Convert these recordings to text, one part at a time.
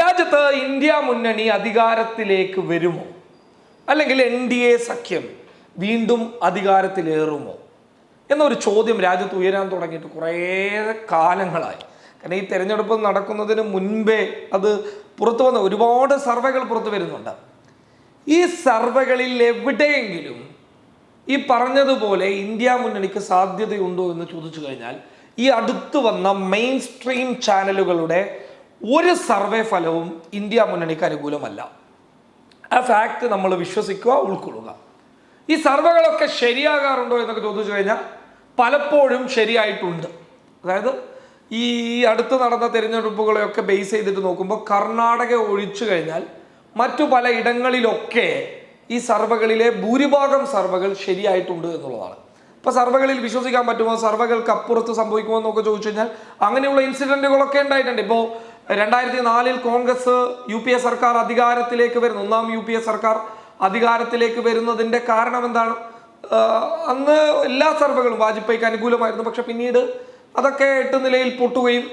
രാജ്യത്ത് ഇന്ത്യ മുന്നണി അധികാരത്തിലേക്ക് വരുമോ? അല്ലെങ്കിൽ എൻ ഡി എ സഖ്യം വീണ്ടും അധികാരത്തിലേറുമോ? എന്നൊരു ചോദ്യം രാജ്യത്ത് ഉയരാൻ തുടങ്ങിയിട്ട് കുറേ കാലങ്ങളായി. കാരണം ഈ തെരഞ്ഞെടുപ്പ് നടക്കുന്നതിന് മുൻപേ അത് പുറത്തു വന്ന ഒരുപാട് സർവേകൾ പുറത്തു വരുന്നുണ്ട്. ഈ സർവേകളിൽ എവിടെയെങ്കിലും ഈ പറഞ്ഞതുപോലെ ഇന്ത്യ മുന്നണിക്ക് സാധ്യതയുണ്ടോ എന്ന് ചോദിച്ചു കഴിഞ്ഞാൽ ഈ അടുത്തു വന്ന മെയിൻ സ്ട്രീം ചാനലുകളുടെ ഒരു സർവേ ഫലവും ഇന്ത്യ മുന്നണിക്ക് അനുകൂലമല്ല. ആ ഫാക്ട് നമ്മൾ വിശ്വസിക്കുക ഉൾക്കൊള്ളുക. ഈ സർവേകളൊക്കെ ശരിയാകാറുണ്ടോ എന്നൊക്കെ ചോദിച്ചു കഴിഞ്ഞാൽ പലപ്പോഴും ശരിയായിട്ടുണ്ട്. അതായത് ഈ അടുത്ത് നടന്ന തിരഞ്ഞെടുപ്പുകളെയൊക്കെ ബേസ് ചെയ്തിട്ട് നോക്കുമ്പോൾ കർണാടക ഒഴിച്ചു കഴിഞ്ഞാൽ മറ്റു പല ഇടങ്ങളിലൊക്കെ ഈ സർവകളിലെ ഭൂരിഭാഗം സർവകൾ ശരിയായിട്ടുണ്ട് എന്നുള്ളതാണ്. ഇപ്പൊ സർവകളിൽ വിശ്വസിക്കാൻ പറ്റുമോ? സർവകൾക്ക് അപ്പുറത്ത് സംഭവിക്കുമോ എന്നൊക്കെ ചോദിച്ചു കഴിഞ്ഞാൽ അങ്ങനെയുള്ള ഇൻസിഡന്റുകളൊക്കെ ഉണ്ടായിട്ടുണ്ട്. ഇപ്പോൾ രണ്ടായിരത്തി നാലിൽ കോൺഗ്രസ് യു പി എ സർക്കാർ അധികാരത്തിലേക്ക് വരുന്നു. ഒന്നാം യു പി എ സർക്കാർ അധികാരത്തിലേക്ക് വരുന്നതിന്റെ കാരണം എന്താണ് അന്ന് എല്ലാ സർവകളും വാജ്പേയിക്ക് അനുകൂലമായിരുന്നു. പക്ഷെ പിന്നീട് അതൊക്കെ എട്ട് നിലയിൽ പൊട്ടുകയും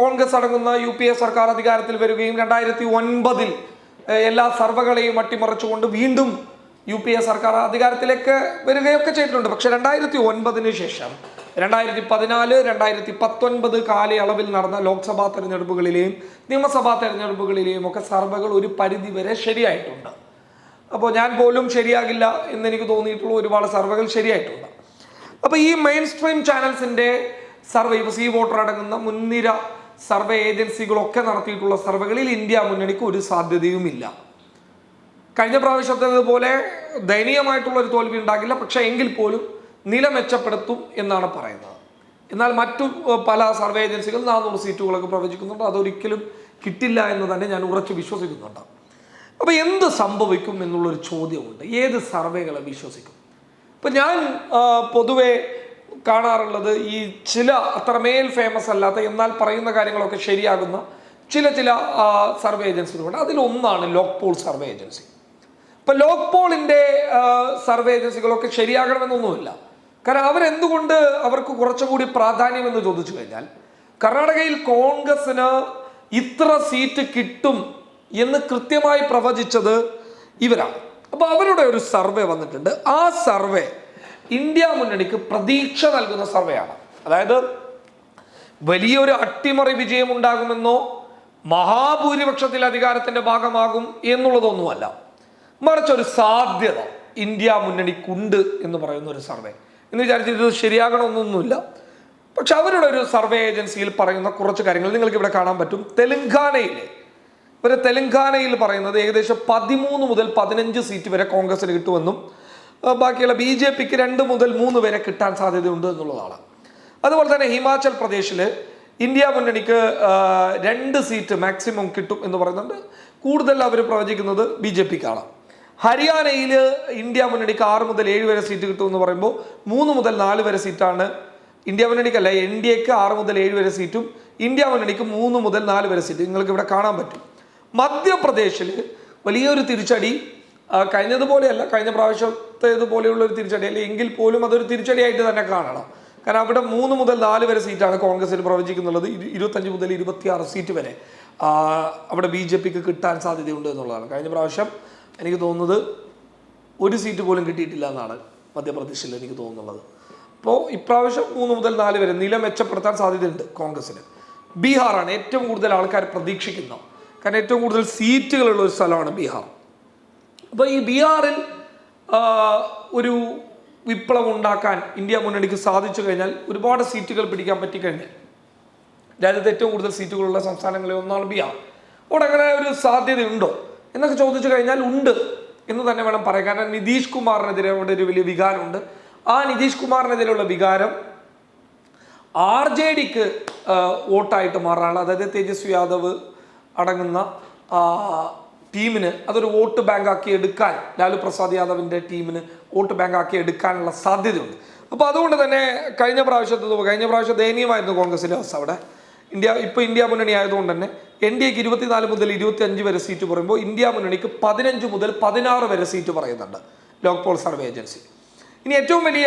കോൺഗ്രസ് അടങ്ങുന്ന യു പി എ സർക്കാർ അധികാരത്തിൽ വരികയും രണ്ടായിരത്തി ഒൻപതിൽ എല്ലാ സർവകളെയും അട്ടിമറിച്ചുകൊണ്ട് വീണ്ടും യു പി എ സർക്കാർ അധികാരത്തിലേക്ക് വരികയൊക്കെ ചെയ്തിട്ടുണ്ട്. പക്ഷെ രണ്ടായിരത്തി ഒൻപതിന് ശേഷം രണ്ടായിരത്തി പതിനാല് രണ്ടായിരത്തി പത്തൊൻപത് കാലയളവിൽ നടന്ന ലോക്സഭാ തെരഞ്ഞെടുപ്പുകളിലെയും നിയമസഭാ തെരഞ്ഞെടുപ്പുകളിലെയും ഒക്കെ സർവകൾ ഒരു പരിധിവരെ ശരിയായിട്ടുണ്ട്. അപ്പോൾ ഞാൻ പോലും ശരിയാകില്ല എന്ന് എനിക്ക് തോന്നിയിട്ടുള്ള ഒരുപാട് സർവേകൾ ശരിയായിട്ടുണ്ട്. അപ്പോൾ ഈ മെയിൻ സ്ട്രീം ചാനൽസിന്റെ സർവേ ഇപ്പോൾ സി വോട്ടർ അടങ്ങുന്ന മുൻനിര സർവേ ഏജൻസികളൊക്കെ നടത്തിയിട്ടുള്ള സർവേകളിൽ ഇന്ത്യ മുന്നണിക്ക് ഒരു സാധ്യതയുമില്ല. കഴിഞ്ഞ പ്രാവശ്യത്തേതുപോലെ ദയനീയമായിട്ടുള്ള ഒരു തോൽവി ഉണ്ടാകില്ല. പക്ഷേ എങ്കിൽ പോലും നില മെച്ചപ്പെടുത്തും എന്നാണ് പറയുന്നത്. എന്നാൽ മറ്റു പല സർവേ ഏജൻസികൾ നാനൂറ് സീറ്റുകളൊക്കെ പ്രവചിക്കുന്നുണ്ട്. അതൊരിക്കലും കിട്ടില്ല എന്ന് തന്നെ ഞാൻ ഉറച്ചു വിശ്വസിക്കുന്നുണ്ട്. അപ്പോൾ എന്ത് സംഭവിക്കും എന്നുള്ളൊരു ചോദ്യമുണ്ട്. ഏത് സർവേകളെ വിശ്വസിക്കും? ഇപ്പം ഞാൻ പൊതുവേ കാണാറുള്ളത് ഈ ചില അത്രമേൽ ഫേമസ് അല്ലാത്ത എന്നാൽ പറയുന്ന കാര്യങ്ങളൊക്കെ ശരിയാകുന്ന ചില ചില സർവേ ഏജൻസികളുണ്ട്. അതിലൊന്നാണ് ലോക് പോൾ സർവേ ഏജൻസി. ഇപ്പം ലോക് പോളിന്റെ സർവേ ഏജൻസികളൊക്കെ ശരിയാകണമെന്നൊന്നുമില്ല. കാരണം അവരെന്തുകൊണ്ട് അവർക്ക് കുറച്ചുകൂടി പ്രാധാന്യം എന്ന് ചോദിച്ചു കഴിഞ്ഞാൽ കർണാടകയിൽ കോൺഗ്രസിന് ഇത്ര സീറ്റ് കിട്ടും എന്ന് കൃത്യമായി പ്രവചിച്ചത് ഇവരാണ്. അപ്പൊ അവരുടെ ഒരു സർവേ വന്നിട്ടുണ്ട്. ആ സർവേ ഇന്ത്യ മുന്നണിക്ക് പ്രതീക്ഷ നൽകുന്ന സർവേയാണ്. അതായത് വലിയൊരു അട്ടിമറി വിജയം ഉണ്ടാകുമെന്നോ മഹാഭൂരിപക്ഷത്തിൽ അധികാരത്തിന്റെ ഭാഗമാകും എന്നുള്ളതൊന്നുമല്ല. മറിച്ചൊരു സാധ്യത ഇന്ത്യ മുന്നണിക്കുണ്ട് എന്ന് പറയുന്ന ഒരു സർവേ. എന്ന് വിചാരിച്ചിട്ട് ശരിയാകണമെന്നൊന്നുമില്ല. പക്ഷെ അവരുടെ ഒരു സർവേ ഏജൻസിയിൽ പറയുന്ന കുറച്ച് കാര്യങ്ങൾ നിങ്ങൾക്ക് ഇവിടെ കാണാൻ പറ്റും. തെലങ്കാനയിൽ ഇവർ തെലങ്കാനയിൽ പറയുന്നത് ഏകദേശം പതിമൂന്ന് മുതൽ പതിനഞ്ച് സീറ്റ് വരെ കോൺഗ്രസിന് കിട്ടുമെന്നും ബാക്കിയുള്ള ബി ജെ പിക്ക് രണ്ട് മുതൽ മൂന്ന് വരെ കിട്ടാൻ സാധ്യതയുണ്ട് എന്നുള്ളതാണ്. അതുപോലെ തന്നെ ഹിമാചൽ പ്രദേശിൽ ഇന്ത്യ മുന്നണിക്ക് രണ്ട് സീറ്റ് മാക്സിമം കിട്ടും എന്ന് പറയുന്നുണ്ട്. കൂടുതൽ അവർ പ്രവചിക്കുന്നത് ബി ജെ പിക്കാണ്. ഹരിയാനയിൽ ഇന്ത്യ മുന്നണിക്ക് ആറ് മുതൽ ഏഴ് വരെ സീറ്റ് കിട്ടും എന്ന് പറയുമ്പോൾ മൂന്ന് മുതൽ നാല് വരെ സീറ്റാണ്. ഇന്ത്യ മുന്നണിക്കല്ല എൻ ഡി എക്ക് ആറ് മുതൽ ഏഴ് വരെ സീറ്റും ഇന്ത്യ മുന്നണിക്ക് മൂന്ന് മുതൽ നാല് വരെ സീറ്റ്. നിങ്ങൾക്ക് ഇവിടെ കാണാൻ പറ്റും. മധ്യപ്രദേശിൽ വലിയൊരു തിരിച്ചടി കഴിഞ്ഞതുപോലെയല്ല കഴിഞ്ഞ പ്രാവശ്യത്തേതുപോലെയുള്ള ഒരു തിരിച്ചടി അല്ലെങ്കിൽ എങ്കിൽ പോലും അതൊരു തിരിച്ചടിയായിട്ട് തന്നെ കാണണം. കാരണം അവിടെ മൂന്ന് മുതൽ നാല് വരെ സീറ്റാണ് കോൺഗ്രസിന് പ്രവചിക്കുന്നുള്ളത് ഇരു- ഇരുപത്തഞ്ച് മുതൽ ഇരുപത്തിയാറ് സീറ്റ് വരെ അവിടെ ബി ജെ പിക്ക് കിട്ടാൻ സാധ്യതയുണ്ട് എന്നുള്ളതാണ്. കഴിഞ്ഞ പ്രാവശ്യം എനിക്ക് തോന്നുന്നത് ഒരു സീറ്റ് പോലും കിട്ടിയിട്ടില്ല എന്നാണ് മധ്യപ്രദേശിൽ എനിക്ക് തോന്നുന്നത്. അപ്പോൾ ഇപ്രാവശ്യം മൂന്ന് മുതൽ നാല് വരെ നില മെച്ചപ്പെടുത്താൻ സാധ്യതയുണ്ട് കോൺഗ്രസിന് ബീഹാറാണ് ഏറ്റവും കൂടുതൽ ആൾക്കാർ പ്രതീക്ഷിക്കുന്ന കാരണം ഏറ്റവും കൂടുതൽ സീറ്റുകളുള്ള ഒരു സ്ഥലമാണ് ബീഹാർ. അപ്പോൾ ഈ ബീഹാറിൽ ഒരു വിപ്ലവം ഉണ്ടാക്കാൻ ഇന്ത്യ മുന്നണിക്ക് സാധിച്ചു കഴിഞ്ഞാൽ ഒരുപാട് സീറ്റുകൾ പിടിക്കാൻ പറ്റിക്കഴിഞ്ഞാൽ രാജ്യത്ത് ഏറ്റവും കൂടുതൽ സീറ്റുകളുള്ള സംസ്ഥാനങ്ങളിൽ ഒന്നാണ് ബീഹാർ. അവിടെ അങ്ങനെ ഒരു സാധ്യതയുണ്ടോ? എന്നൊക്കെ ചോദിച്ചു കഴിഞ്ഞാൽ ഉണ്ട് എന്ന് തന്നെ വേണം പറയാൻ. കാരണം നിതീഷ് കുമാറിനെതിരെ അവിടെ ഒരു വലിയ വികാരമുണ്ട്. ആ നിതീഷ് കുമാറിനെതിരെയുള്ള വികാരം ആർ ജെ ഡിക്ക് വോട്ടായിട്ട് മാറാനുള്ള അതായത് തേജസ്വി യാദവ് അടങ്ങുന്ന ടീമിന് അതൊരു വോട്ട് ബാങ്ക് ആക്കി എടുക്കാൻ ലാലു പ്രസാദ് യാദവിന്റെ ടീമിന് വോട്ട് ബാങ്ക് ആക്കി എടുക്കാനുള്ള സാധ്യതയുണ്ട്. അപ്പോൾ അതുകൊണ്ട് തന്നെ കഴിഞ്ഞ പ്രാവശ്യത്തെ കഴിഞ്ഞ പ്രാവശ്യം ദയനീയമായിരുന്നു കോൺഗ്രസിന്റെ അവസ്ഥ അവിടെ. ഇന്ത്യ ഇപ്പോൾ ഇന്ത്യ മുന്നണി ആയതുകൊണ്ട് തന്നെ എൻ ഡി എക്ക് ഇരുപത്തിനാല് മുതൽ ഇരുപത്തി അഞ്ച് വരെ സീറ്റ് പറയുമ്പോൾ ഇന്ത്യ മുന്നണിക്ക് പതിനഞ്ച് മുതൽ പതിനാറ് വരെ സീറ്റ് പറയുന്നുണ്ട് ലോക് പോൾ സർവേ ഏജൻസി. ഇനി ഏറ്റവും വലിയ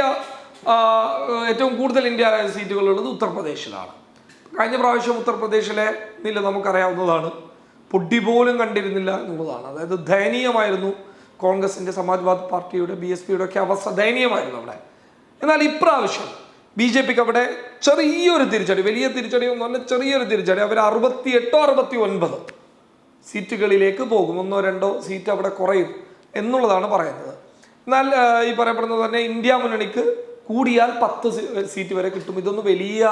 ഏറ്റവും കൂടുതൽ ഇന്ത്യ സീറ്റുകളുള്ളത് ഉത്തർപ്രദേശിലാണ്. കഴിഞ്ഞ പ്രാവശ്യം ഉത്തർപ്രദേശിലെ നില നമുക്കറിയാവുന്നതാണ്. പൊടി പോലും കണ്ടിരുന്നില്ല എന്നുള്ളതാണ്. അതായത് ദയനീയമായിരുന്നു കോൺഗ്രസിന്റെ സമാജ്വാദ് പാർട്ടിയുടെ ബി എസ് പിയുടെ ഒക്കെ അവസ്ഥ ദയനീയമായിരുന്നു അവിടെ. എന്നാൽ ഇപ്രാവശ്യം ബി ജെ പിക്ക് അവിടെ ചെറിയൊരു തിരിച്ചടി വലിയ തിരിച്ചടി ഒന്നുമല്ല ചെറിയൊരു തിരിച്ചടി. അവർ അറുപത്തി എട്ടോ അറുപത്തി ഒൻപത് സീറ്റുകളിലേക്ക് പോകും. ഒന്നോ രണ്ടോ സീറ്റ് അവിടെ കുറയും എന്നുള്ളതാണ് പറയുന്നത്. എന്നാൽ ഈ പറയപ്പെടുന്നത് തന്നെ ഇന്ത്യ മുന്നണിക്ക് കൂടിയാൽ പത്ത് സീറ്റ് വരെ കിട്ടും. ഇതൊന്നും വലിയ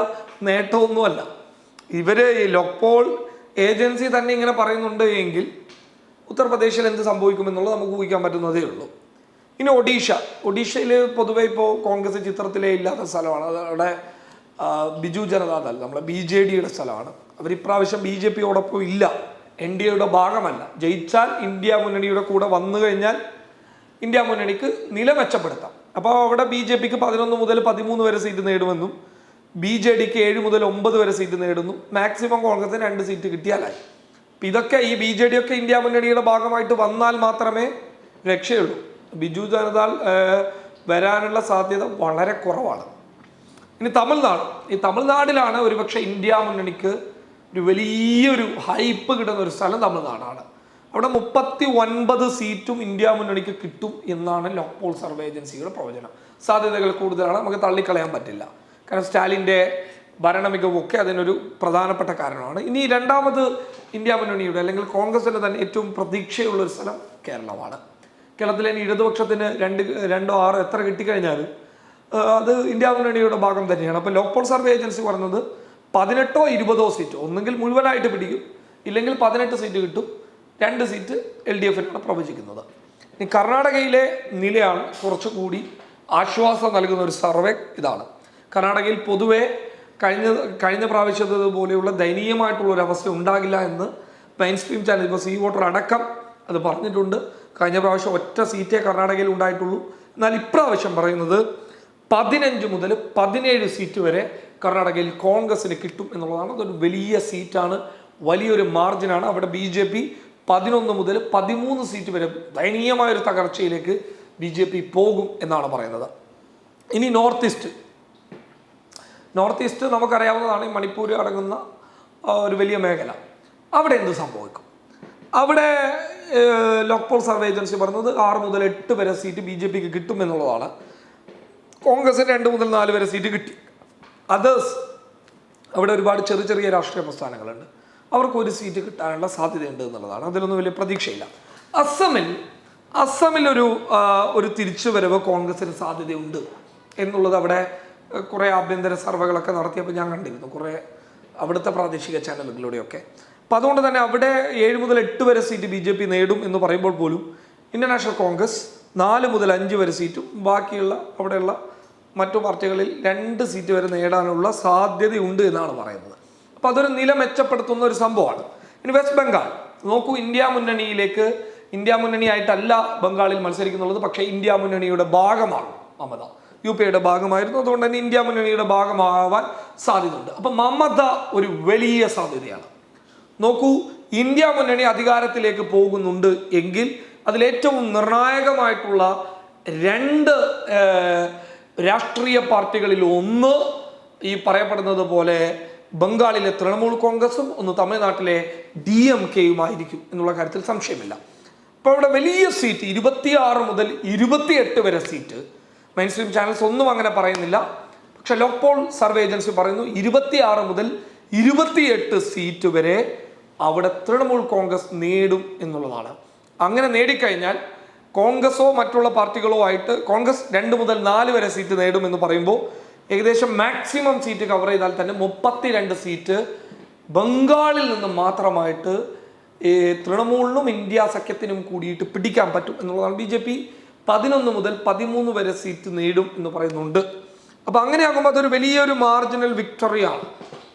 നേട്ടമൊന്നുമല്ല ഇവർ ഈ ലോക്പോൾ ഏജൻസി തന്നെ ഇങ്ങനെ പറയുന്നുണ്ട് എങ്കിൽ ഉത്തർപ്രദേശിൽ എന്ത് സംഭവിക്കുമെന്നുള്ളത് നമുക്ക് ഊഹിക്കാൻ പറ്റുന്നതേ ഉള്ളൂ. ഇനി ഒഡീഷ. ഒഡീഷയിൽ പൊതുവെ ഇപ്പോൾ കോൺഗ്രസ് ചിത്രത്തിലേ ഇല്ലാത്ത സ്ഥലമാണ്. അവിടെ ബിജു ജനതാദൾ നമ്മുടെ ബി ജെ ഡിയുടെ സ്ഥലമാണ്. അവർ ഇപ്രാവശ്യം ബി ജെ പിയോടൊപ്പം ഇല്ല. എൻ ഡി എയുടെ ഭാഗമല്ല. ജയിച്ചാൽ ഇന്ത്യ മുന്നണിയുടെ കൂടെ വന്നു കഴിഞ്ഞാൽ ഇന്ത്യ മുന്നണിക്ക് നില മെച്ചപ്പെടുത്താം. അപ്പോൾ അവിടെ ബി ജെ പിക്ക് പതിനൊന്ന് മുതൽ പതിമൂന്ന് വരെ സീറ്റ് നേടുമെന്നും ബി ജെ ഡിക്ക് ഏഴ് മുതൽ ഒമ്പത് വരെ സീറ്റ് നേടുന്നു മാക്സിമം കോൺഗ്രസിന് രണ്ട് സീറ്റ് കിട്ടിയാലായി. ഇതൊക്കെ ഈ ബി ജെ ഡി ഒക്കെ ഇന്ത്യ മുന്നണിയുടെ ഭാഗമായിട്ട് വന്നാൽ മാത്രമേ രക്ഷയുള്ളൂ. ബിജു ജനതാൾ വരാനുള്ള സാധ്യത വളരെ കുറവാണ്. ഇനി തമിഴ്നാട്. ഈ തമിഴ്നാടിലാണ് ഒരുപക്ഷെ ഇന്ത്യ മുന്നണിക്ക് ഒരു വലിയൊരു ഹൈപ്പ് കിട്ടുന്ന ഒരു സ്ഥലം തമിഴ്നാടാണ്. അവിടെ മുപ്പത്തി ഒൻപത് സീറ്റും ഇന്ത്യ മുന്നണിക്ക് കിട്ടും എന്നാണ് ലോക്പോൾ സർവേ ഏജൻസിയുടെ പ്രവചനം. സാധ്യതകൾ കൂടുതലാണ് നമുക്ക് തള്ളിക്കളയാൻ പറ്റില്ല. കാരണം സ്റ്റാലിന്റെ ഭരണ ഒക്കെ അതിനൊരു പ്രധാനപ്പെട്ട കാരണമാണ്. ഇനി രണ്ടാമത് ഇന്ത്യ മുന്നണിയുടെ അല്ലെങ്കിൽ കോൺഗ്രസിന്റെ തന്നെ ഏറ്റവും പ്രതീക്ഷയുള്ള ഒരു സ്ഥലം കേരളമാണ്. കേരളത്തിലെ ഇടതുപക്ഷത്തിന് രണ്ട് രണ്ടോ ആറോ എത്ര കിട്ടിക്കഴിഞ്ഞാലും ആ, അത് ഇന്ത്യ മുന്നണിയുടെ ഭാഗം തന്നെയാണ്. അപ്പോൾ ലോക്പോൾ സർവേ ഏജൻസി പറഞ്ഞത് പതിനെട്ടോ ഇരുപതോ സീറ്റ് ഒന്നെങ്കിൽ മുഴുവനായിട്ട് പിടിക്കും ഇല്ലെങ്കിൽ പതിനെട്ട് സീറ്റ് കിട്ടും രണ്ട് സീറ്റ് എൽ ഡി എഫിനാണ് പ്രവചിക്കുന്നത്. ഇനി കർണാടകയിലെ നിലയാണ് കുറച്ചുകൂടി ആശ്വാസം നൽകുന്ന ഒരു സർവേ ഇതാണ്. കർണാടകയിൽ പൊതുവേ കഴിഞ്ഞ കഴിഞ്ഞ പ്രാവശ്യത്തതുപോലെയുള്ള ദയനീയമായിട്ടുള്ള ഒരു അവസ്ഥ ഉണ്ടാകില്ല എന്ന് മെയിൻ സ്ട്രീം ചാനൽ ഇപ്പോൾ സി വോട്ടർ അടക്കം അത് പറഞ്ഞിട്ടുണ്ട്. കഴിഞ്ഞ പ്രാവശ്യം ഒറ്റ സീറ്റേ കർണാടകയിൽ ഉണ്ടായിട്ടുള്ളൂ. എന്നാൽ ഇപ്രാവശ്യം പറയുന്നത് പതിനഞ്ച് മുതൽ പതിനേഴ് സീറ്റ് വരെ കർണാടകയിൽ കോൺഗ്രസിന് കിട്ടും എന്നുള്ളതാണ്. അതൊരു വലിയ സീറ്റാണ്. വലിയൊരു മാർജിനാണ്. അവിടെ ബി ജെ പി പതിനൊന്ന് മുതൽ പതിമൂന്ന് സീറ്റ് വരെ ദയനീയമായൊരു തകർച്ചയിലേക്ക് ബി ജെ പി പോകും എന്നാണ് പറയുന്നത്. ഇനി നോർത്ത് ഈസ്റ്റ്. നോർത്ത് ഈസ്റ്റ് നമുക്കറിയാവുന്നതാണ് മണിപ്പൂർ അടങ്ങുന്ന ഒരു വലിയ മേഖല. അവിടെ എന്ത് സംഭവിക്കും? അവിടെ ലോക്പോൾ സർവേ ഏജൻസി പറഞ്ഞത് ആറ് മുതൽ എട്ട് വരെ സീറ്റ് ബി ജെ പിക്ക് കിട്ടും എന്നുള്ളതാണ്. കോൺഗ്രസിന് രണ്ട് മുതൽ നാല് വരെ സീറ്റ് കിട്ടി. അതേഴ്സ് അവിടെ ഒരുപാട് ചെറിയ ചെറിയ രാഷ്ട്രീയ പ്രസ്ഥാനങ്ങളുണ്ട്. അവർക്ക് ഒരു സീറ്റ് കിട്ടാനുള്ള സാധ്യതയുണ്ട് എന്നുള്ളതാണ്. അതിലൊന്നും വലിയ പ്രതീക്ഷയില്ല. അസമിൽ അസമിൽ ഒരു ഒരു തിരിച്ചുവരവ് കോൺഗ്രസിന് സാധ്യതയുണ്ട് എന്നുള്ളത് അവിടെ കുറേ ആഭ്യന്തര സർവേകളൊക്കെ നടത്തിയപ്പോൾ ഞാൻ കണ്ടിരുന്നു. കുറേ അവിടുത്തെ പ്രാദേശിക ചാനലുകളിലൂടെയൊക്കെ. അപ്പം അതുകൊണ്ട് തന്നെ അവിടെ ഏഴ് മുതൽ എട്ട് വരെ സീറ്റ് ബി ജെ പി നേടും എന്ന് പറയുമ്പോൾ പോലും ഇന്ത്യൻ നാഷണൽ കോൺഗ്രസ് നാല് മുതൽ അഞ്ച് വരെ സീറ്റും ബാക്കിയുള്ള അവിടെയുള്ള മറ്റു പാർട്ടികളിൽ രണ്ട് സീറ്റ് വരെ നേടാനുള്ള സാധ്യതയുണ്ട് എന്നാണ് പറയുന്നത്. അപ്പോൾ അതൊരു നില മെച്ചപ്പെടുത്തുന്ന ഒരു സംഭവമാണ്. ഇനി വെസ്റ്റ് ബംഗാൾ. നോക്കൂ ഇന്ത്യ മുന്നണിയിലേക്ക് ഇന്ത്യ മുന്നണിയായിട്ടല്ല ബംഗാളിൽ മത്സരിക്കുന്നുള്ളത് പക്ഷേ ഇന്ത്യ മുന്നണിയുടെ ഭാഗമാണ് മമത. യു പി ഐയുടെ ഭാഗമായിരുന്നു അതുകൊണ്ട് തന്നെ ഇന്ത്യ മുന്നണിയുടെ ഭാഗമാവാൻ സാധ്യതയുണ്ട്. അപ്പം മമത ഒരു വലിയ സാധ്യതയാണ്. നോക്കൂ ഇന്ത്യ മുന്നണി അധികാരത്തിലേക്ക് പോകുന്നുണ്ട് എങ്കിൽ അതിലേറ്റവും നിർണായകമായിട്ടുള്ള രണ്ട് രാഷ്ട്രീയ പാർട്ടികളിൽ ഒന്ന് ഈ പറയപ്പെടുന്നത് പോലെ ബംഗാളിലെ തൃണമൂൽ കോൺഗ്രസും ഒന്ന് തമിഴ്നാട്ടിലെ ഡി എം കെയുമായിരിക്കും എന്നുള്ള കാര്യത്തിൽ സംശയമില്ല. അപ്പോൾ അവിടെ വലിയ സീറ്റ് ഇരുപത്തിയാറ് മുതൽ ഇരുപത്തിയെട്ട് വരെ സീറ്റ്. മെയിൻ സ്ട്രീം ചാനൽസ് ഒന്നും അങ്ങനെ പറയുന്നില്ല. പക്ഷെ ലോക്പോൾ സർവേ ഏജൻസി പറയുന്നു ഇരുപത്തിയാറ് മുതൽ ഇരുപത്തിയെട്ട് സീറ്റ് വരെ അവിടെ തൃണമൂൽ കോൺഗ്രസ് നേടും എന്നുള്ളതാണ്. അങ്ങനെ നേടിക്കഴിഞ്ഞാൽ കോൺഗ്രസോ മറ്റുള്ള പാർട്ടികളോ ആയിട്ട് കോൺഗ്രസ് രണ്ട് മുതൽ നാല് വരെ സീറ്റ് നേടും എന്ന് പറയുമ്പോൾ ഏകദേശം മാക്സിമം സീറ്റ് കവർ ചെയ്താൽ തന്നെ മുപ്പത്തിരണ്ട് സീറ്റ് ബംഗാളിൽ നിന്ന് മാത്രമായിട്ട് ഈ തൃണമൂലിനും ഇന്ത്യ സഖ്യത്തിനും കൂടിയിട്ട് പിടിക്കാൻ പറ്റും എന്നുള്ളതാണ് ബി ജെ പി പതിനൊന്ന് മുതൽ പതിമൂന്ന് വരെ സീറ്റ് നേടും എന്ന് പറയുന്നുണ്ട്. അപ്പോൾ അങ്ങനെയാകുമ്പോൾ അതൊരു വലിയൊരു മാർജിനൽ വിക്ടറിയാണ്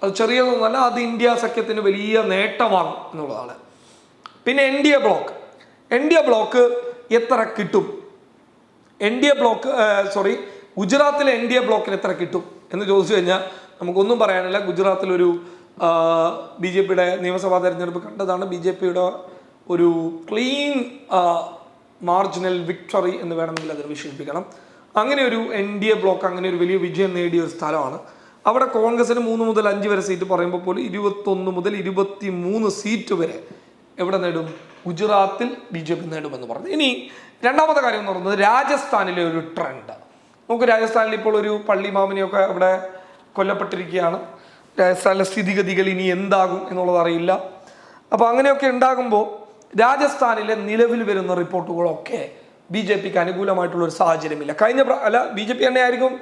അത് ചെറിയതൊന്നുമല്ല അത് ഇന്ത്യ സഖ്യത്തിന് വലിയ നേട്ടമാണ് എന്നുള്ളതാണ്. പിന്നെ N D A block N D A block എത്ര കിട്ടും? N D A block sorry ഗുജറാത്തിലെ എൻ ഡി എ ബ്ലോക്കിന് എത്ര കിട്ടും? എന്ന് ചോദിച്ചു കഴിഞ്ഞാൽ നമുക്കൊന്നും പറയാനില്ല. ഗുജറാത്തിലൊരു ബി ജെ പിയുടെ നിയമസഭാ തെരഞ്ഞെടുപ്പ് കണ്ടതാണ്. ബി ജെ പിയുടെ ഒരു ക്ലീൻ മാർജിനൽ വിക്ടറി എന്ന് വേണമെങ്കിൽ അതിനെ വിശേഷിപ്പിക്കണം. അങ്ങനെ ഒരു എൻ ഡി എ ബ്ലോക്ക് അങ്ങനെ ഒരു വലിയ വിജയം നേടിയ ഒരു സ്ഥലമാണ്. അവിടെ കോൺഗ്രസിന് മൂന്ന് മുതൽ അഞ്ച് വരെ സീറ്റ് പറയുമ്പോൾ പോലും ഇരുപത്തൊന്ന് മുതൽ ഇരുപത്തി മൂന്ന് സീറ്റ് വരെ എവിടെ നേടും? ഗുജറാത്തിൽ ബി ജെ പി നേടുമെന്ന് പറഞ്ഞു. ഇനി രണ്ടാമത്തെ കാര്യം എന്ന് പറയുന്നത് രാജസ്ഥാനിലെ ഒരു ട്രെൻഡ് നമുക്ക് രാജസ്ഥാനിൽ ഇപ്പോൾ ഒരു പള്ളി മാമിനെയൊക്കെ അവിടെ കൊല്ലപ്പെട്ടിരിക്കുകയാണ്. രാജസ്ഥാനിലെ സ്ഥിതിഗതികൾ ഇനി എന്താകും എന്നുള്ളത് അറിയില്ല. അപ്പോൾ അങ്ങനെയൊക്കെ ഉണ്ടാകുമ്പോൾ രാജസ്ഥാനിലെ നിലവിൽ വരുന്ന റിപ്പോർട്ടുകളൊക്കെ ബി ജെ പിക്ക് അനുകൂലമായിട്ടുള്ള ഒരു സാഹചര്യമില്ല. കഴിഞ്ഞ അല്ല ബി ജെ പി തന്നെ ആയിരിക്കും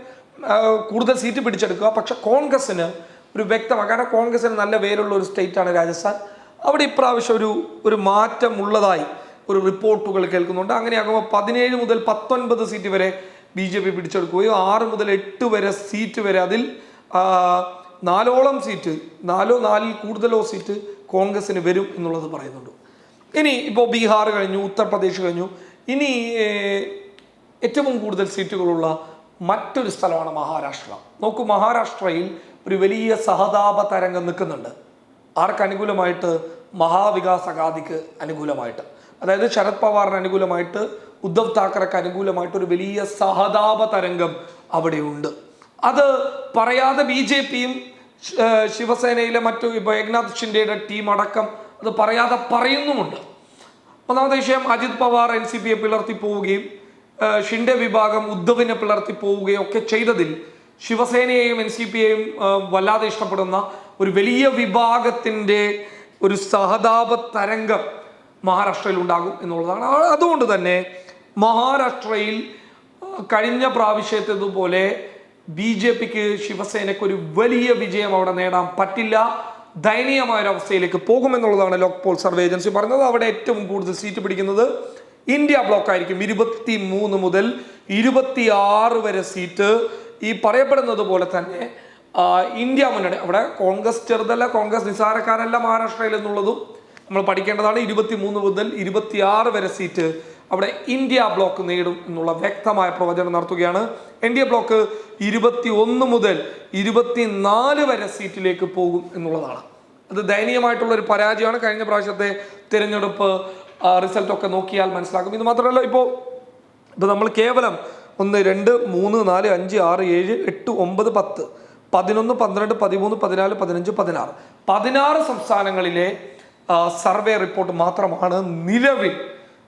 കൂടുതൽ സീറ്റ് പിടിച്ചെടുക്കുക. പക്ഷെ കോൺഗ്രസ്സിന് ഒരു വ്യക്തമാണ് കാരണം കോൺഗ്രസ്സിന് നല്ല വേരുള്ള ഒരു സ്റ്റേറ്റാണ് രാജസ്ഥാൻ. അവിടെ ഇപ്രാവശ്യം ഒരു ഒരു മാറ്റം ഉള്ളതായി ഒരു റിപ്പോർട്ടുകൾ കേൾക്കുന്നുണ്ട്. അങ്ങനെയാകുമ്പോൾ പതിനേഴ് മുതൽ പത്തൊൻപത് സീറ്റ് വരെ ബി ജെ പി പിടിച്ചെടുക്കുകയും ആറ് മുതൽ എട്ട് വരെ സീറ്റ് വരെ അതിൽ നാലോളം സീറ്റ് നാലോ നാലിൽ കൂടുതലോ സീറ്റ് കോൺഗ്രസ്സിന് വരും എന്നുള്ളത് പറയുന്നുണ്ട്. ഇനി ഇപ്പോൾ ബീഹാർ കഴിഞ്ഞു ഉത്തർപ്രദേശ് കഴിഞ്ഞു. ഇനി ഏറ്റവും കൂടുതൽ സീറ്റുകളുള്ള മറ്റൊരു സ്ഥലമാണ് മഹാരാഷ്ട്ര. നോക്കൂ മഹാരാഷ്ട്രയിൽ ഒരു വലിയ സഹതാപ തരംഗം നിൽക്കുന്നുണ്ട്. ആർക്ക് അനുകൂലമായിട്ട്? മഹാവികാസ് അഗാദിക്ക് അനുകൂലമായിട്ട്. അതായത് ശരത് പവാറിന് അനുകൂലമായിട്ട് ഉദ്ധവ് താക്കറെക്ക് അനുകൂലമായിട്ട് ഒരു വലിയ സഹതാപ തരംഗം അവിടെയുണ്ട്. അത് പറയാതെ ബി ജെ പിയും ശിവസേനയിലെ മറ്റു ഇപ്പോൾ ഏകനാഥ് ഷിൻഡെയുടെ ടീം അടക്കം അത് പറയാതെ പറയുന്നുമുണ്ട്. ഒന്നാമത്തെ വിഷയം അജിത് പവാർ എൻ സി പിയെ പിളർത്തി പോവുകയും ഷിൻഡെ വിഭാഗം ഉദ്ധവിനെ പിളർത്തി പോവുകയോ ഒക്കെ ചെയ്തതിൽ ശിവസേനയെയും എൻ സി പിയെയും വല്ലാതെ ഇഷ്ടപ്പെടുന്ന ഒരു വലിയ വിഭാഗത്തിന്റെ ഒരു സഹതാപ തരംഗം മഹാരാഷ്ട്രയിൽ ഉണ്ടാകും എന്നുള്ളതാണ് അതുകൊണ്ട് തന്നെ മഹാരാഷ്ട്രയിൽ കഴിഞ്ഞ പ്രാവശ്യത്തേതുപോലെ ബി ജെ പിക്ക് ശിവസേനയ്ക്ക് ഒരു വലിയ വിജയം അവിടെ നേടാൻ പറ്റില്ല. ദയനീയമായ ഒരു അവസ്ഥയിലേക്ക് പോകുമെന്നുള്ളതാണ് ലോക്പോൾ സർവേ ഏജൻസി പറഞ്ഞത്. അവിടെ ഏറ്റവും കൂടുതൽ സീറ്റ് പിടിക്കുന്നത് ഇന്ത്യ ബ്ലോക്ക് ആയിരിക്കും ഇരുപത്തി മൂന്ന് മുതൽ ഇരുപത്തി ആറ് വരെ സീറ്റ്. ഈ പറയപ്പെടുന്നത് പോലെ തന്നെ ഇന്ത്യ മുന്നണി അവിടെ കോൺഗ്രസ് ചെറുതല്ല കോൺഗ്രസ് നിസാരക്കാരല്ല മഹാരാഷ്ട്രയിൽ എന്നുള്ളതും നമ്മൾ പഠിക്കേണ്ടതാണ്. ഇരുപത്തി മൂന്ന് മുതൽ ഇരുപത്തിയാറ് വരെ സീറ്റ് അവിടെ ഇന്ത്യ ബ്ലോക്ക് നേടും എന്നുള്ള വ്യക്തമായ പ്രവചനം നടത്തുകയാണ്. എൻ ഡി എ ബ്ലോക്ക് ഇരുപത്തി ഒന്ന് മുതൽ ഇരുപത്തിനാല് വരെ സീറ്റിലേക്ക് പോകും എന്നുള്ളതാണ്. അത് ദയനീയമായിട്ടുള്ള ഒരു പരാജയമാണ്. കഴിഞ്ഞ പ്രാവശ്യത്തെ തിരഞ്ഞെടുപ്പ് റിസൾട്ട് ഒക്കെ നോക്കിയാൽ മനസ്സിലാക്കും ഇത് മാത്രമല്ല ഇപ്പോൾ ഇപ്പോൾ നമ്മൾ കേവലം ഒന്ന് രണ്ട് മൂന്ന് നാല് അഞ്ച് ആറ് ഏഴ് എട്ട് ഒമ്പത് പത്ത് പതിനൊന്ന് പന്ത്രണ്ട് പതിമൂന്ന് പതിനാല് പതിനഞ്ച് പതിനാറ്. പതിനാറ് സംസ്ഥാനങ്ങളിലെ സർവേ റിപ്പോർട്ട് മാത്രമാണ് നിലവിൽ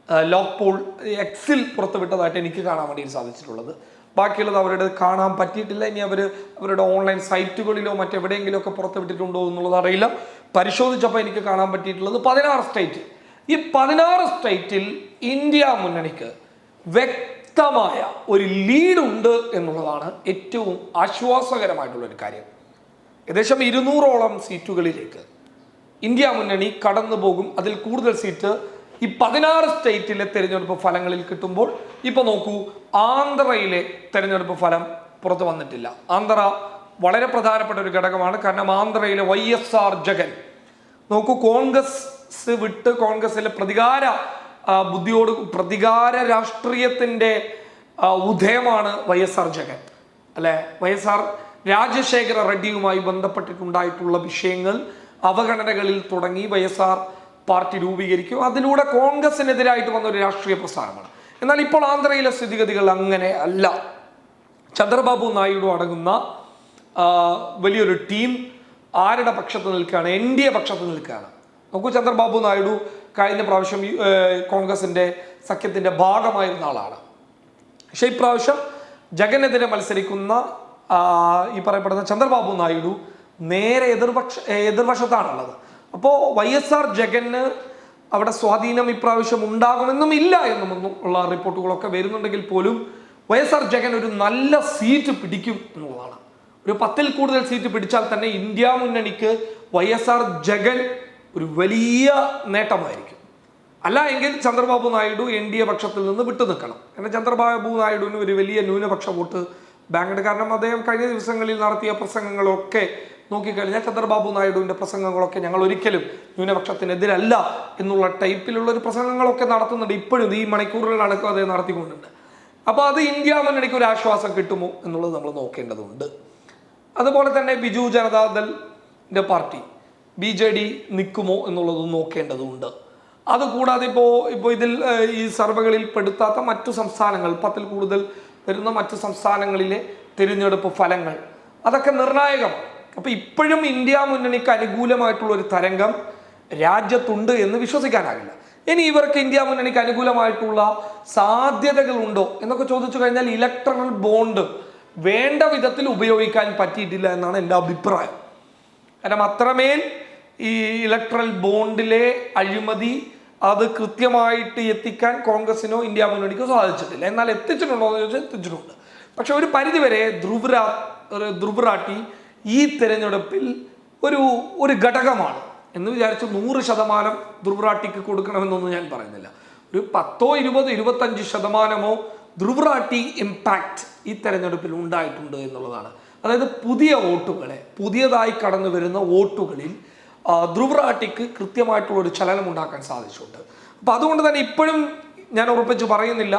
ലോക്ക് ലോക് പോൾ എക്സിൽ പുറത്തുവിട്ടതായിട്ട് എനിക്ക് കാണാൻ വേണ്ടി സാധിച്ചിട്ടുള്ളത്. ബാക്കിയുള്ളത് അവരുടെ കാണാൻ പറ്റിയിട്ടില്ല. ഇനി അവർ അവരുടെ ഓൺലൈൻ സൈറ്റുകളിലോ മറ്റെവിടെയെങ്കിലും ഒക്കെ പുറത്തുവിട്ടിട്ടുണ്ടോ എന്നുള്ളത് അറിയില്ല. പരിശോധിച്ചപ്പോൾ എനിക്ക് കാണാൻ പറ്റിയിട്ടുള്ളത് പതിനാറ് സ്റ്റേറ്റ് ഈ പതിനാറ് സ്റ്റേറ്റിൽ ഇന്ത്യ മുന്നണിക്ക് വ്യക്തമായ ഒരു ലീഡുണ്ട് എന്നുള്ളതാണ് ഏറ്റവും ആശ്വാസകരമായിട്ടുള്ള ഒരു കാര്യം. ഏകദേശം ഇരുന്നൂറോളം സീറ്റുകളിലേക്ക് ഇന്ത്യ മുന്നണി കടന്നു പോകും. അതിൽ കൂടുതൽ സീറ്റ് ഈ പതിനാറ് സ്റ്റേറ്റിലെ തെരഞ്ഞെടുപ്പ് ഫലങ്ങളിൽ കിട്ടുമ്പോൾ ഇപ്പൊ നോക്കൂ ആന്ധ്രയിലെ തെരഞ്ഞെടുപ്പ് ഫലം പുറത്തു വന്നിട്ടില്ല. ആന്ധ്ര വളരെ പ്രധാനപ്പെട്ട ഒരു ഘടകമാണ്. കാരണം ആന്ധ്രയിലെ വൈ എസ് ആർ ജഗൻ നോക്കൂ കോൺഗ്രസ് വിട്ട് കോൺഗ്രസിലെ പ്രതികാര ബുദ്ധിയോട് പ്രതികാര രാഷ്ട്രീയത്തിന്റെ ഉദയമാണ് വൈ എസ് ആർ ജഗൻ. അല്ലെ? വൈ എസ് ആർ രാജശേഖര റെഡ്ഡിയുമായി ബന്ധപ്പെട്ടിട്ടുണ്ടായിട്ടുള്ള വിഷയങ്ങൾ അവഗണനകളിൽ തുടങ്ങി വൈ എസ് ആർ പാർട്ടി രൂപീകരിക്കും. അതിലൂടെ കോൺഗ്രസിനെതിരായിട്ട് വന്ന ഒരു രാഷ്ട്രീയ പ്രസ്ഥാനമാണ്. എന്നാൽ ഇപ്പോൾ ആന്ധ്രയിലെ സ്ഥിതിഗതികൾ അങ്ങനെ അല്ല. ചന്ദ്രബാബു നായിഡു അടങ്ങുന്ന വലിയൊരു ടീം ആരുടെ പക്ഷത്ത് നിൽക്കുകയാണ്? എൻ ഡി എ പക്ഷത്ത് നിൽക്കുകയാണ്. നോക്കൂ ചന്ദ്രബാബു നായിഡു കഴിഞ്ഞ പ്രാവശ്യം കോൺഗ്രസിന്റെ സഖ്യത്തിന്റെ ഭാഗമായിരുന്ന ആളാണ്. പക്ഷേ ഇപ്രാവശ്യം ജഗനെതിരെ മത്സരിക്കുന്ന ഈ പറയപ്പെടുന്ന ചന്ദ്രബാബു നായിഡു നേരെ എതിർപക്ഷ എതിർവശത്താണുള്ളത്. അപ്പോൾ വൈ എസ് ആർ ജഗന് അവിടെ സ്വാധീനം ഇപ്രാവശ്യം ഉണ്ടാകുമെന്നും ഇല്ല എന്നും ഉള്ള റിപ്പോർട്ടുകളൊക്കെ വരുന്നുണ്ടെങ്കിൽ പോലും വൈ എസ് ആർ ജഗൻ ഒരു നല്ല സീറ്റ് പിടിക്കും എന്നുള്ളതാണ്. ഒരു പത്തിൽ കൂടുതൽ സീറ്റ് പിടിച്ചാൽ തന്നെ ഇന്ത്യ മുന്നണിക്ക് വൈ എസ് ആർ ജഗൻ ഒരു വലിയ നേട്ടമായിരിക്കും. അല്ല എങ്കിൽ Chandrababu Naidu N D A പക്ഷത്തിൽ നിന്ന് വിട്ടു നിൽക്കണം. കാരണം ചന്ദ്രബാബു നായിഡുവിന് ഒരു വലിയ ന്യൂനപക്ഷ വോട്ട് ബാങ്കുണ്ട് കാരണം അദ്ദേഹം കഴിഞ്ഞ ദിവസങ്ങളിൽ നടത്തിയ പ്രസംഗങ്ങളൊക്കെ നോക്കിക്കഴിഞ്ഞാൽ ചന്ദ്രബാബു നായിഡുവിന്റെ പ്രസംഗങ്ങളൊക്കെ ഞങ്ങൾ ഒരിക്കലും ന്യൂനപക്ഷത്തിനെതിരല്ല എന്നുള്ള ടൈപ്പിലുള്ള ഒരു പ്രസംഗങ്ങളൊക്കെ നടത്തുന്നുണ്ട്. ഇപ്പോഴും ഈ മണിക്കൂറുകളടക്കം അദ്ദേഹം നടത്തിക്കൊണ്ടുണ്ട് അപ്പോൾ അത് ഇന്ത്യ മുന്നണിക്ക് ഒരു ആശ്വാസം കിട്ടുമോ എന്നുള്ളത് നമ്മൾ നോക്കേണ്ടതുണ്ട്. അതുപോലെ തന്നെ ബിജു ജനതാദളിന്റെ പാർട്ടി ബി ജെ ഡി നിൽക്കുമോ എന്നുള്ളത് നോക്കേണ്ടതുണ്ട്. അതുകൂടാതെ ഇപ്പോൾ ഇപ്പോൾ ഇതിൽ ഈ സർവേകളിൽ പെടുത്താത്ത മറ്റു സംസ്ഥാനങ്ങൾ പത്തിൽ കൂടുതൽ വരുന്ന മറ്റു സംസ്ഥാനങ്ങളിലെ തിരഞ്ഞെടുപ്പ് ഫലങ്ങൾ അതൊക്കെ നിർണായകമാണ്. അപ്പോൾ ഇപ്പോഴും ഇന്ത്യ മുന്നണിക്ക് അനുകൂലമായിട്ടുള്ള ഒരു തരംഗം രാജ്യത്തുണ്ട് എന്ന് വിശ്വസിക്കാനാകില്ല. ഇനി ഇവർക്ക് ഇന്ത്യ മുന്നണിക്ക് അനുകൂലമായിട്ടുള്ള സാധ്യതകളുണ്ടോ എന്നൊക്കെ ചോദിച്ചു കഴിഞ്ഞാൽ ഇലക്ട്രൽ ബോണ്ട് വേണ്ട വിധത്തിൽ ഉപയോഗിക്കാൻ പറ്റിയിട്ടില്ല എന്നാണ് എന്റെ അഭിപ്രായം. കാരണം അത്രമേൽ ഈ ഇലക്ട്രൽ ബോണ്ടിലെ അഴിമതി അത് കൃത്യമായിട്ട് എത്തിക്കാൻ കോൺഗ്രസിനോ ഇന്ത്യ മുന്നണിക്കോ സാധിച്ചിട്ടില്ല. എന്നാൽ എത്തിച്ചിട്ടുണ്ടോ എന്ന് ചോദിച്ചാൽ എത്തിച്ചിട്ടുണ്ട്. പക്ഷെ ഒരു പരിധിവരെ ധ്രുവരാ ധ്രുവരാട്ടി ഈ തിരഞ്ഞെടുപ്പിൽ ഒരു ഒരു ഘടകമാണ് എന്ന് വിചാരിച്ച് നൂറ് ശതമാനം ധ്രുവറാട്ടിക്ക് കൊടുക്കണമെന്നൊന്നും ഞാൻ പറയുന്നില്ല. ഒരു പത്തോ ഇരുപതോ ഇരുപത്തഞ്ച് ശതമാനമോ ധ്രുവറാട്ടി ഇമ്പാക്റ്റ് ഈ തെരഞ്ഞെടുപ്പിൽ ഉണ്ടായിട്ടുണ്ട് എന്നുള്ളതാണ്. അതായത് പുതിയ വോട്ടുകളെ പുതിയതായി കടന്നു വരുന്ന വോട്ടുകളിൽ ധ്രുവറാട്ടിക്ക് കൃത്യമായിട്ടുള്ള ഒരു ചലനം ഉണ്ടാക്കാൻ സാധിച്ചിട്ടുണ്ട്. അപ്പോൾ അതുകൊണ്ട് തന്നെ ഇപ്പോഴും ഞാൻ ഉറപ്പിച്ച് പറയുന്നില്ല.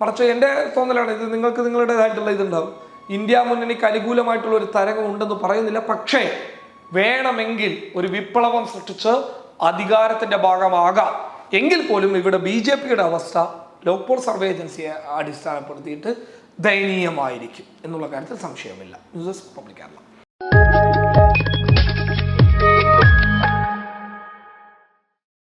മറിച്ച് എന്റെ തോന്നലാണ് ഇത് നിങ്ങൾക്ക് നിങ്ങളുടേതായിട്ടുള്ള ഇതുണ്ടാവും. ഇന്ത്യ മുന്നണിക്ക് അനുകൂലമായിട്ടുള്ള ഒരു തരംഗം ഉണ്ടെന്ന് പറയുന്നില്ല. പക്ഷേ വേണമെങ്കിൽ ഒരു വിപ്ലവം സൃഷ്ടിച്ച് അധികാരത്തിന്റെ ഭാഗമാകാം. എങ്കിൽ പോലും ഇവിടെ ബി അവസ്ഥ ലോക്പോൾ സർവേ ഏജൻസിയെ അടിസ്ഥാനപ്പെടുത്തിയിട്ട് ദയനീയമായിരിക്കും എന്നുള്ള കാര്യത്തിൽ സംശയമില്ല. News desk public Kerala.